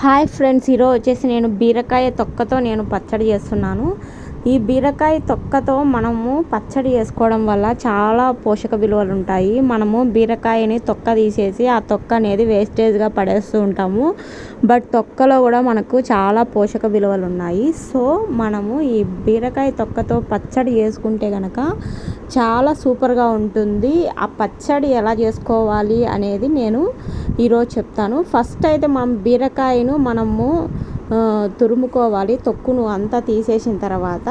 Hi friends ఈరోజు వచ్చేసి నేను బీరకాయ తొక్కతో నేను పచ్చడి చేస్తున్నాను. ఈ బీరకాయ తొక్కతో మనము పచ్చడి చేసుకోవడం వల్ల చాలా పోషక విలువలు ఉంటాయి. మనము బీరకాయని తొక్క తీసేసి ఆ తొక్క అనేది వేస్టేజ్గా పడేస్తూ ఉంటాము. బట్ తొక్కలో కూడా మనకు చాలా పోషక విలువలు ఉన్నాయి. సో మనము ఈ బీరకాయ తొక్కతో పచ్చడి చేసుకుంటే కనుక చాలా సూపర్గా ఉంటుంది. ఆ పచ్చడి ఎలా చేసుకోవాలి అనేది నేను ఈరోజు చెప్తాను. ఫస్ట్ అయితే మనం బీరకాయను మనము తురుముకోవాలి. తొక్కును అంతా తీసేసిన తర్వాత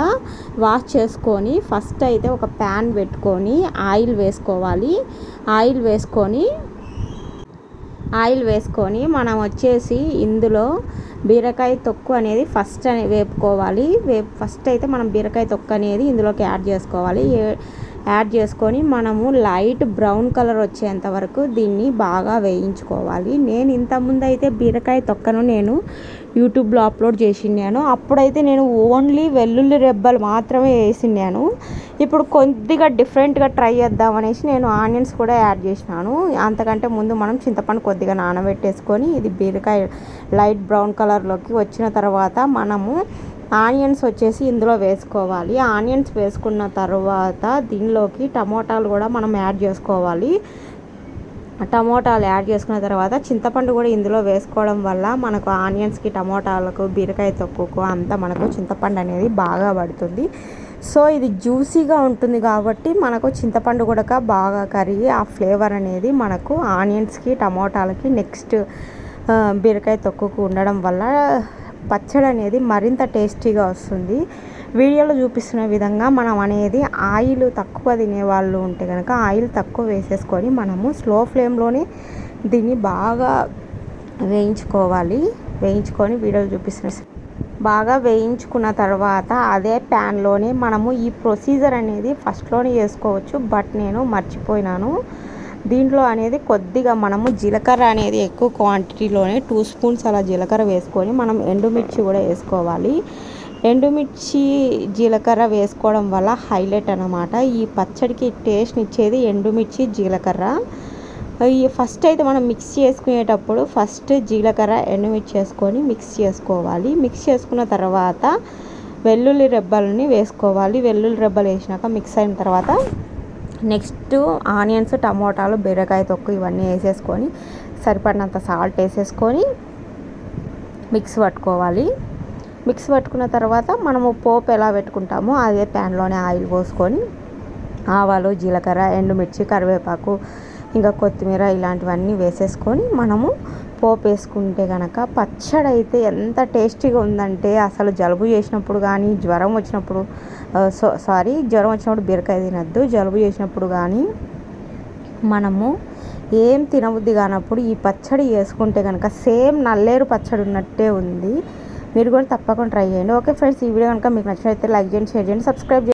వాష్ చేసుకొని ఫస్ట్ అయితే ఒక ప్యాన్ పెట్టుకొని ఆయిల్ వేసుకోవాలి. ఆయిల్ వేసుకొని ఆయిల్ వేసుకొని మనం వచ్చేసి ఇందులో బీరకాయ తొక్కు అనేది ఫస్ట్ వేపుకోవాలి. వేపు ఫస్ట్ అయితే మనం బీరకాయ తొక్కు అనేది ఇందులోకి యాడ్ చేసుకోవాలి. యాడ్ చేసుకొని మనము లైట్ బ్రౌన్ కలర్ వచ్చేంత వరకు దీన్ని బాగా వేయించుకోవాలి. నేను ఇంతకుముందు అయితే బీరకాయ తొక్కను నేను యూట్యూబ్లో అప్లోడ్ చేసిండాను అప్పుడైతే నేను ఓన్లీ వెల్లుల్లి రెబ్బలు మాత్రమే వేసిండాను ఇప్పుడు కొద్దిగా డిఫరెంట్గా ట్రై చేద్దామనేసి నేను ఆనియన్స్ కూడా యాడ్ చేసినాను. అంతకంటే ముందు మనం చింతపండు కొద్దిగా నానబెట్టేసుకొని ఇది బీరకాయ లైట్ బ్రౌన్ కలర్లోకి వచ్చిన తర్వాత మనము ఆనియన్స్ వచ్చేసి ఇందులో వేసుకోవాలి. ఆనియన్స్ వేసుకున్న తర్వాత దీనిలోకి టమోటాలు కూడా మనం యాడ్ చేసుకోవాలి. టమోటాలు యాడ్ చేసుకున్న తర్వాత చింతపండు కూడా ఇందులో వేసుకోవడం వల్ల మనకు ఆనియన్స్కి టమోటాలకు బీరకాయ తొక్కుకు అంతా మనకు చింతపండు అనేది బాగా పడుతుంది. సో ఇది జ్యూసీగా ఉంటుంది కాబట్టి మనకు చింతపండు కూడా బాగా కరిగి ఆ ఫ్లేవర్ అనేది మనకు ఆనియన్స్కి టమోటాలకి నెక్స్ట్ బీరకాయ తొక్కుకు ఉండడం వల్ల పచ్చడి అనేది మరింత టేస్టీగా వస్తుంది. వీడియోలో చూపిస్తున్న విధంగా మనం అనేది ఆయిల్ తక్కువ తినే వాళ్ళు ఉంటే కనుక ఆయిల్ తక్కువ వేసేసుకొని మనము స్లో ఫ్లేమ్లోనే దీన్ని బాగా వేయించుకోవాలి. వేయించుకొని వీడియోలు చూపిస్తున్న బాగా వేయించుకున్న తర్వాత అదే ప్యాన్లోనే మనము ఈ ప్రొసీజర్ అనేది ఫస్ట్లోనే చేసుకోవచ్చు. బట్ నేను మర్చిపోయినాను. దీంట్లో అనేది కొద్దిగా మనము జీలకర్ర అనేది ఎక్కువ క్వాంటిటీలోనే టూ స్పూన్స్ అలా జీలకర్ర వేసుకొని మనం ఎండుమిర్చి కూడా వేసుకోవాలి. ఎండుమిర్చి జీలకర్ర వేసుకోవడం వల్ల హైలైట్ అనమాట ఈ పచ్చడికి టేస్ట్ ఇచ్చేది ఎండుమిర్చి జీలకర్ర. ఈ ఫస్ట్ అయితే మనం మిక్స్ చేసుకునేటప్పుడు ఫస్ట్ జీలకర్ర ఎండుమిర్చి వేసుకొని మిక్స్ చేసుకోవాలి. మిక్స్ చేసుకున్న తర్వాత వెల్లుల్లి రెబ్బలని వేసుకోవాలి. వెల్లుల్లి రెబ్బలు వేసినాక మిక్స్ అయిన తర్వాత నెక్స్ట్ ఆనియన్స్ టమోటాలు బీరకాయ తొక్కు ఇవన్నీ వేసేసుకొని సరిపడినంత సాల్ట్ వేసేసుకొని మిక్స్ పట్టుకోవాలి. మిక్స్ పట్టుకున్న తర్వాత మనము పోపు ఎలా పెట్టుకుంటామో అదే ప్యాన్లోనే ఆయిల్ పోసుకొని ఆవాలు జీలకర్ర ఎండుమిర్చి కరివేపాకు ఇంకా కొత్తిమీర ఇలాంటివన్నీ వేసేసుకొని మనము పోపు వేసుకుంటే కనుక పచ్చడి అయితే ఎంత టేస్టీగా ఉందంటే అసలు జలుబు చేసినప్పుడు కానీ జ్వరం వచ్చినప్పుడు సో సారీ జ్వరం వచ్చినప్పుడు బీరకాయ తినద్దు. జలుబు చేసినప్పుడు కానీ మనము ఏం తినబుద్ధి కానప్పుడు ఈ పచ్చడి వేసుకుంటే కనుక సేమ్ నల్లేరు పచ్చడి ఉన్నట్టే ఉంది. మీరు కూడా తప్పకుండా ట్రై చేయండి. ఓకే ఫ్రెండ్స్ ఈ వీడియో కనుక మీకు నచ్చినట్లయితే లైక్ చేయండి షేర్ చేయండి సబ్స్క్రైబ్ చేయండి.